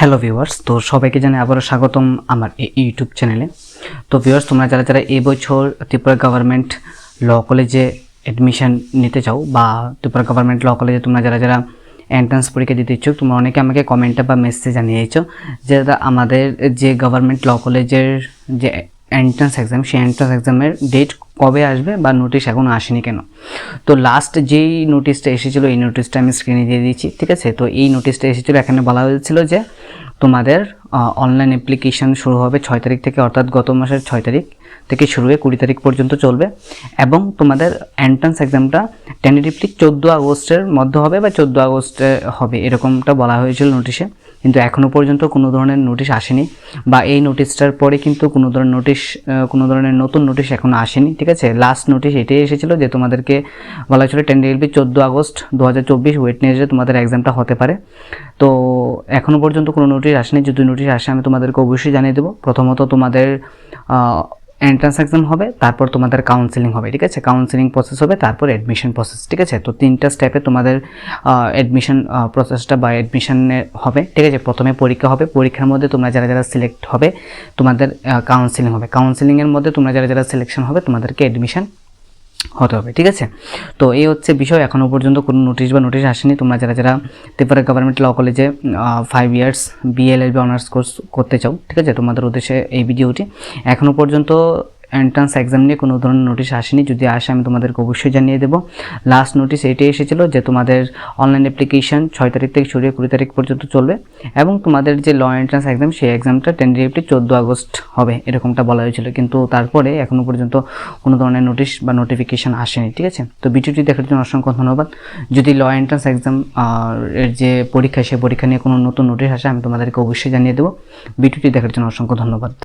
Hello viewers, তো সবাইকে জানাই আবারও স্বাগতম আমার এই ইউটিউব চ্যানেলে। তো ভিউয়ার্স, তোমরা যারা যারা এই বছর ত্রিপুরা গভর্নমেন্ট ল কলেজে অ্যাডমিশন নিতে চাও বা ত্রিপুরা গভর্নমেন্ট ল কলেজে তোমরা যারা যারা এন্ট্রান্স পরীক্ষা দিতে ইচ্ছুক, তোমরা অনেকে আমাকে কমেন্টে বা মেসেজে জানিয়েছো যে আমাদের যে গভর্নমেন্ট ল কলেজের যে এন্ট্রান্স এক্সাম সেই এন্ট্রান্স এক্সামের ডেট কবে আসবে বা নোটিশ এখনও আসেনি কেন? তো লাস্ট যেই নোটিশটা এসেছিল, এই নোটিশটা আমি স্ক্রিনে দিয়ে দিয়েছি ঠিক আছে? তো এই নোটিশটা এসেছিল, এখানে বলা হয়েছিল যে তোমাদের অনলাইন অ্যাপ্লিকেশন শুরু হবে ছয় তারিখ থেকে, অর্থাৎ গত মাসের ছয় তারিখ থেকে শুরু হয়ে কুড়ি তারিখ পর্যন্ত চলবে এবং তোমাদের এন্ট্রান্স এক্সামটা টেন্টেটিভলি চোদ্দ আগস্টের মধ্যে হবে বা চোদ্দ আগস্টে হবে, এরকমটা বলা হয়েছিল নোটিশে কিন্তু এখনও পর্যন্ত কোনো ধরনের নোটিশ আসেনি বা এই নোটিশটার পরে কিন্তু কোনো ধরনের নোটিশ কোনো ধরনের নতুন নোটিশ এখনও আসেনি, ঠিক আছে লাস্ট নোটিশ এটাই এসেছিল যে তোমাদেরকে বলা হয়েছিল টেন্টেটিভলি চোদ্দ আগস্ট দু হাজার চব্বিশ ওয়েটনেসডে তোমাদের এক্সামটা হতে পারে। তো এখনও পর্যন্ত কোনো নোটিশ আসেনি, যদি নোটিশ আসে আমি তোমাদেরকে অবশ্যই জানিয়ে দেবো। প্রথমত তোমাদের এন্ট্রান্স এক্সাম হবে, তারপর তোমাদের কাউন্সেলিং হবে, ঠিক আছে? কাউন্সেলিং প্রসেস হবে, তারপর অ্যাডমিশন প্রসেস ঠিক আছে? তো তিনটা স্টেপে তোমাদের অ্যাডমিশন প্রসেসটা বা অ্যাডমিশনে হবে, ঠিক আছে? প্রথমে পরীক্ষা হবে, পরীক্ষার মধ্যে তোমরা যারা যারা সিলেক্ট হবে, তোমাদের কাউন্সেলিং হবে। কাউন্সেলিংয়ের মধ্যে তোমরা যারা যারা সিলেকশন হবে, তোমাদেরকে অ্যাডমিশন হতে হবে, ঠিক আছে? তো এই হচ্ছে বিষয়। এখনও পর্যন্ত কোনো নোটিশ বা নোটিশ আসেনি। তোমরা যারা যারা ত্রিপুরা গভর্নমেন্ট ল কলেজে five years BLLB honours course করতে চাও, ঠিক আছে? তোমাদের উদ্দেশ্যে এই ভিডিওটি এখনও পর্যন্ত এন্ট্রান্স এক্সাম নিয়ে কোনো ধরনের নোটিশ আসেনি। যদি আসে, আমি তোমাদেরকে অবশ্যই জানিয়ে দেবো। লাস্ট নোটিশ এটাই এসেছিল যে তোমাদের অনলাইন অ্যাপ্লিকেশন ছয় তারিখ থেকে শুরু কুড়ি তারিখ পর্যন্ত চলবে এবং তোমাদের যে ল এন্ট্রান্স এক্সাম সেই এক্সামটা টেন্টেটিভলি চোদ্দ আগস্ট হবে, এরকমটা বলা হয়েছিল। কিন্তু তারপরে এখনও পর্যন্ত কোনো ধরনের নোটিশ বা নোটিফিকেশান আসেনি, ঠিক আছে? তো ভিডিওটি দেখার জন্য অসংখ্য ধন্যবাদ। যদি ল এন্ট্রান্স এক্সাম এর যে পরীক্ষা, সেই পরীক্ষা নিয়ে কোনো নতুন নোটিশ আসে, আমি তোমাদেরকে অবশ্যই জানিয়ে দেবো। ভিডিওটি দেখার জন্য অসংখ্য ধন্যবাদ।